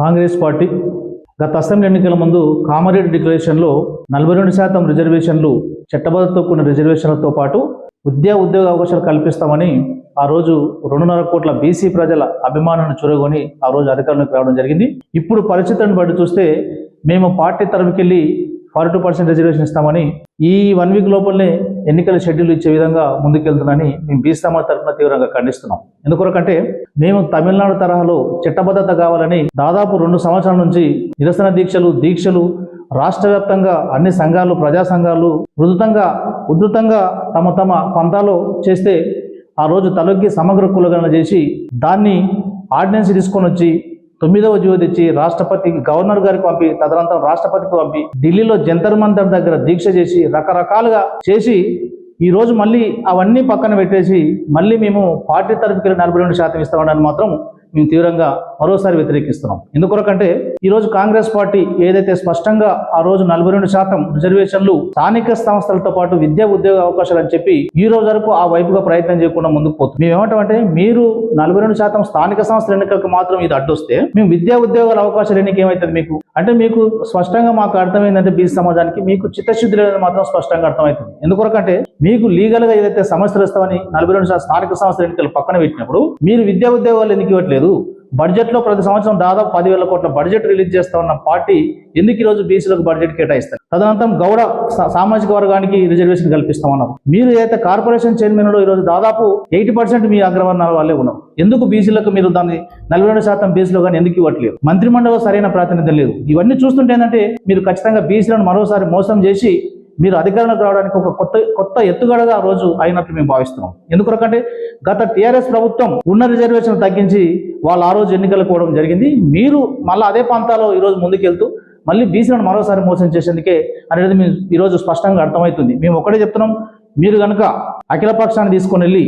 Congress party గత assembly ఎన్నికల ముందు కామారెడ్డి డిక్లరేషన్లో నలభై రెండు శాతం రిజర్వేషన్లు చట్టబద్ధతో కూడిన రిజర్వేషన్లతో పాటు విద్యా ఉద్యోగ అవకాశాలు కల్పిస్తామని ఆ రోజు రెండున్నర కోట్ల బీసీ ప్రజల అభిమానాన్ని చురగొని ఆ రోజు అధికారంలోకి రావడం జరిగింది. ఇప్పుడు పరిస్థితులను బట్టి చూస్తే మేము పార్టీ తరఫుకెళ్ళి ఫార్టీ టూ పర్సెంట్ రిజర్వేషన్ ఇస్తామని ఈ వన్ వీక్ లోపలనే ఎన్నికల షెడ్యూల్ ఇచ్చే విధంగా ముందుకెళ్తుందని మేము బీసీ తరఫున తీవ్రంగా ఖండిస్తున్నాం. ఎందుకొరకంటే మేము తమిళనాడు తరహాలో చట్టబద్ధత కావాలని దాదాపు రెండు సంవత్సరాల నుంచి నిరసన దీక్షలు దీక్షలు రాష్ట్ర వ్యాప్తంగా అన్ని సంఘాలు ప్రజా సంఘాలు ఉధృతంగా ఉధృతంగా తమ తమ పంతాలో చేస్తే ఆ రోజు తలొగ్గి సమగ్ర కులగణన చేసి దాన్ని ఆర్డినెన్స్ తీసుకొని వచ్చి తొమ్మిదవ జీవో ఇచ్చి రాష్ట్రపతికి గవర్నర్ గారికి పంపి తదనంతరం రాష్ట్రపతికి పంపి ఢిల్లీలో జంతర్ మంతర్ దగ్గర దీక్ష చేసి రకరకాలుగా చేసి ఈ రోజు మళ్ళీ అవన్నీ పక్కన పెట్టేసి మళ్ళీ మేము పార్టీ తరఫుకి నలభై రెండు శాతం ఇస్తామని మాత్రం మేము తీవ్రంగా మరోసారి వ్యతిరేకిస్తున్నాం. ఎందుకొరకంటే ఈ రోజు కాంగ్రెస్ పార్టీ ఏదైతే స్పష్టంగా ఆ రోజు నలభై రెండు శాతం రిజర్వేషన్లు స్థానిక సంస్థలతో పాటు విద్యా ఉద్యోగ అవకాశాలు అని చెప్పి ఈ రోజు వరకు ఆ వైపుగా ప్రయత్నం చేయకుండా ముందుకు పోతుంది. మేము ఏమంటామంటే మీరు నలభై రెండు శాతం స్థానిక సంస్థల ఎన్నికలకు మాత్రం ఇది అడ్డొస్తే మేము విద్యా ఉద్యోగాల అవకాశాలు ఎన్నిక ఏమవుతుంది మీకు? అంటే మీకు స్పష్టంగా మాకు అర్థమైందంటే బీసీ సమాజానికి మీకు చిత్తశుద్ధి లేదని మాత్రం స్పష్టంగా అర్థమవుతుంది. ఎందుకొరకంటే మీకు లీగల్గా ఏదైతే సమస్యలు ఇస్తామని నలభై రెండు స్థానిక సంస్థల ఎన్నికలు పక్కన పెట్టినప్పుడు మీరు విద్యా ఉద్యోగాలు ఎందుకు ఇవ్వట్లేదు? బడ్జెట్లో ప్రతి సంవత్సరం దాదాపు పదివేల కోట్ల బడ్జెట్ రిలీజ్ చేస్తా ఉన్న పార్టీ ఎందుకు ఈరోజు రోజు బీసీలకు బడ్జెట్ కేటాయిస్తారు? తదనంతరం గౌడ సా- సామాజిక వర్గానికి రిజర్వేషన్ కల్పిస్తామన్నారు. మీరు ఏదైతే కార్పొరేషన్ చైర్మన్లో ఈ రోజు దాదాపు ఎయిటీ పర్సెంట్ మీ అగ్రవర్ణాల వాళ్ళే ఉన్నారు. ఎందుకు బీసీలకు మీరు దాన్ని నలభై రెండు శాతం బీసీలో కానీ ఎందుకు ఇవ్వట్లేదు? మంత్రిమండలిలో సరైన ప్రాతినిధ్యం లేదు. ఇవన్నీ చూస్తుంటే ఏంటంటే మీరు ఖచ్చితంగా బీసీలను మరోసారి మోసం చేసి మీరు అధికారంలోకి రావడానికి ఒక కొత్త కొత్త ఎత్తుగడగా ఆ రోజు అయినట్లు మేము భావిస్తున్నాం. ఎందుకంటే గత టీఆర్ఎస్ ప్రభుత్వం ఉన్న రిజర్వేషన్ తగ్గించి వాళ్ళు ఆ రోజు ఎన్నికలు పోవడం జరిగింది. మీరు మళ్ళీ అదే ప్రాంతాల్లో ఈరోజు ముందుకెళ్తూ మళ్ళీ బీసీలను మరోసారి మోసం చేసేందుకే అనేది మేము ఈరోజు స్పష్టంగా అర్థమవుతుంది. మేము ఒకటే చెప్తున్నాం మీరు కనుక అఖిల పక్షాన్ని తీసుకొని వెళ్ళి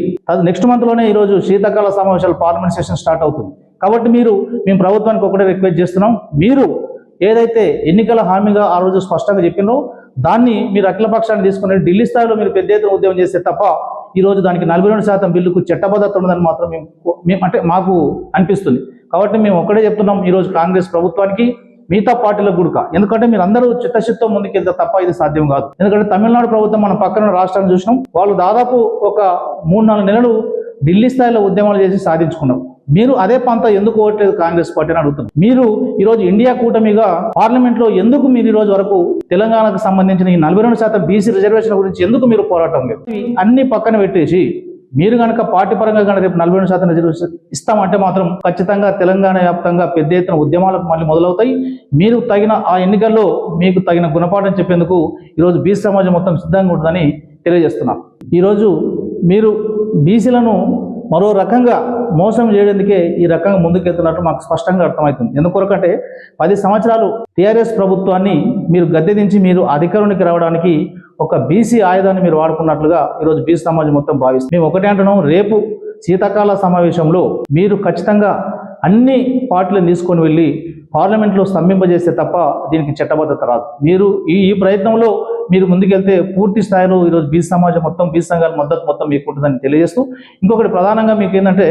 నెక్స్ట్ మంత్లోనే ఈరోజు శీతాకాల సమావేశాలు పార్లమెంట్ సెషన్ స్టార్ట్ అవుతుంది. కాబట్టి మీరు మేము ప్రభుత్వానికి ఒకటే రిక్వెస్ట్ చేస్తున్నాం. మీరు ఏదైతే ఎన్నికల హామీగా ఆ రోజు స్పష్టంగా చెప్పినో దాన్ని మీరు అఖిల పక్షాన్ని తీసుకుని ఢిల్లీ స్థాయిలో మీరు పెద్ద ఎత్తున ఉద్యమం చేస్తే తప్ప ఈ రోజు దానికి నలభై రెండు శాతం బిల్లుకు చట్టబద్ధత ఉన్నదని మాత్రం మేము మేము అంటే మాకు అనిపిస్తుంది. కాబట్టి మేము ఒక్కడే చెప్తున్నాం ఈరోజు కాంగ్రెస్ ప్రభుత్వానికి మిగతా పార్టీలకు కూడా ఎందుకంటే మీరు అందరూ చిత్తశుద్ధం ముందుకెళ్తే తప్ప ఇది సాధ్యం కాదు. ఎందుకంటే తమిళనాడు ప్రభుత్వం మన పక్కన ఉన్న రాష్ట్రాన్ని చూసినాం వాళ్ళు దాదాపు ఒక మూడు నాలుగు నెలలు ఢిల్లీ స్థాయిలో ఉద్యమాలు చేసి సాధించుకున్నారు. మీరు అదే పంత ఎందుకు ఓట్లేదు కాంగ్రెస్ పార్టీని అడుగుతున్నారు మీరు ఈరోజు ఇండియా కూటమిగా పార్లమెంట్లో ఎందుకు మీరు ఈ రోజు వరకు తెలంగాణకు సంబంధించిన ఈ నలభై రెండు శాతం బీసీ రిజర్వేషన్ గురించి ఎందుకు మీరు పోరాటం లేదు? అన్ని పక్కన పెట్టేసి మీరు కనుక పార్టీ పరంగా కనుక రేపు నలభై రెండు శాతం రిజర్వేషన్ ఇస్తామంటే మాత్రం ఖచ్చితంగా తెలంగాణ వ్యాప్తంగా పెద్ద ఎత్తున ఉద్యమాలకు మళ్ళీ మొదలవుతాయి. మీరు తగిన ఆ ఎన్నికల్లో మీకు తగిన గుణపాఠం చెప్పేందుకు ఈరోజు బీసీ సమాజం మొత్తం సిద్ధంగా ఉంటుందని తెలియజేస్తున్నాం. ఈరోజు మీరు బీసీలను మరో రకంగా మోసం చేయడానికే ఈ రకంగా ముందుకెళ్తున్నట్టు మాకు స్పష్టంగా అర్థమవుతుంది. ఎందుకొరకంటే పది సంవత్సరాలు టీఆర్ఎస్ ప్రభుత్వాన్ని మీరు గద్దె దించి మీరు అధికారానికి రావడానికి ఒక బీసీ ఆయుధాన్ని మీరు వాడుకున్నట్లుగా ఈరోజు బీసీ సమాజం మొత్తం భావిస్తుంది. మేము ఒకటే అంటున్నాం రేపు శీతాకాల సమావేశంలో మీరు ఖచ్చితంగా అన్ని పార్టీలను తీసుకొని వెళ్ళి పార్లమెంట్లో స్తంభింపజేస్తే తప్ప దీనికి చట్టబద్ధత రాదు. మీరు ఈ ఈ ప్రయత్నంలో మీరు ముందుకెళ్తే పూర్తి స్థాయిలో ఈరోజు బీసీ సమాజం మొత్తం బీసీ సంఘాల మద్దతు మొత్తం మీకు ఉంటుందని తెలియజేస్తూ ఇంకొకటి ప్రధానంగా మీకు ఏంటంటే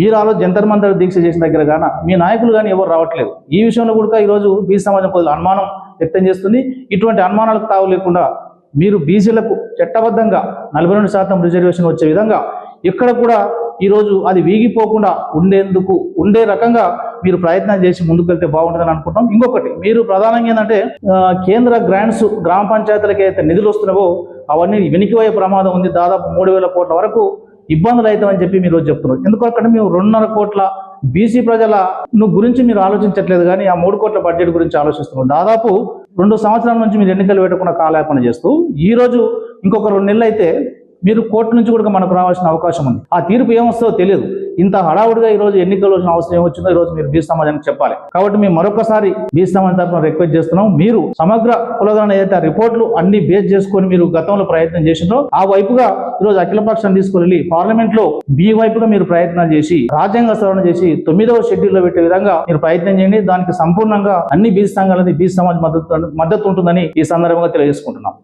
మీరు ఆ రోజు జంతర్ మంతర్ దీక్ష చేసిన దగ్గర గాన మీ నాయకులు కానీ ఎవరు రావట్లేదు. ఈ విషయంలో కూడా ఈరోజు బీసీ సమాజం కొద్దిగా అనుమానం వ్యక్తం చేస్తుంది. ఇటువంటి అనుమానాలకు తావు లేకుండా మీరు బీసీలకు చట్టబద్ధంగా నలభై రెండు శాతం రిజర్వేషన్ వచ్చే విధంగా ఇక్కడ కూడా ఈరోజు అది వీగిపోకుండా ఉండేందుకు ఉండే రకంగా మీరు ప్రయత్నం చేసి ముందుకు వెళ్తే బాగుంటుందని అనుకుంటాం. ఇంకొకటి మీరు ప్రధానంగా ఏంటంటే కేంద్ర గ్రాంట్స్ గ్రామ పంచాయతీలకు అయితే నిధులు వస్తున్నావో అవన్నీ వెనికిపోయే ప్రమాదం ఉంది. దాదాపు మూడు వేల కోట్ల వరకు ఇబ్బందులు అవుతామని చెప్పి మీరు చెప్తున్నారు ఎందుకంటే మేము రెండున్నర కోట్ల బీసీ ప్రజల గురించి మీరు ఆలోచించట్లేదు కానీ ఆ మూడు కోట్ల బడ్జెట్ గురించి ఆలోచిస్తున్నారు దాదాపు రెండు సంవత్సరాల నుంచి మీరు ఎన్నికలు పెట్టకుండా కాలేపన చేస్తూ ఈ రోజు ఇంకొక రెండు నెలలు అయితే మీరు కోర్టు నుంచి కూడా మనకు రావాల్సిన అవకాశం ఉంది. ఆ తీర్పు ఏమొస్తుందో తెలియదు. ఇంత హడావుడిగా ఈ రోజు ఎన్నికలు వచ్చిన అవసరం ఏమొచ్చిందో ఈ రోజు మీరు బీసీ సమాజానికి చెప్పాలి. కాబట్టి మేము మరొకసారి బీ సమాజం తరఫున రిక్వెస్ట్ చేస్తున్నాం. మీరు సమగ్ర కులగణన ఏదైతే రిపోర్ట్లు అన్ని బేస్ చేసుకొని మీరు గతంలో ప్రయత్నం చేసిందో ఆ వైపుగా ఈ రోజు అఖిల పక్షాన్ని తీసుకుని వెళ్ళి పార్లమెంట్లో బి వైపుగా మీరు ప్రయత్నాలు చేసి రాజ్యాంగ సవరణ చేసి తొమ్మిదవ షెడ్యూల్లో పెట్టే విధంగా మీరు ప్రయత్నం చేయండి. దానికి సంపూర్ణంగా అన్ని బీసీ సంఘాలది బీసీ సమాజ్ మద్దతు మద్దతు ఉంటుందని ఈ సందర్భంగా తెలియజేసుకుంటున్నాం.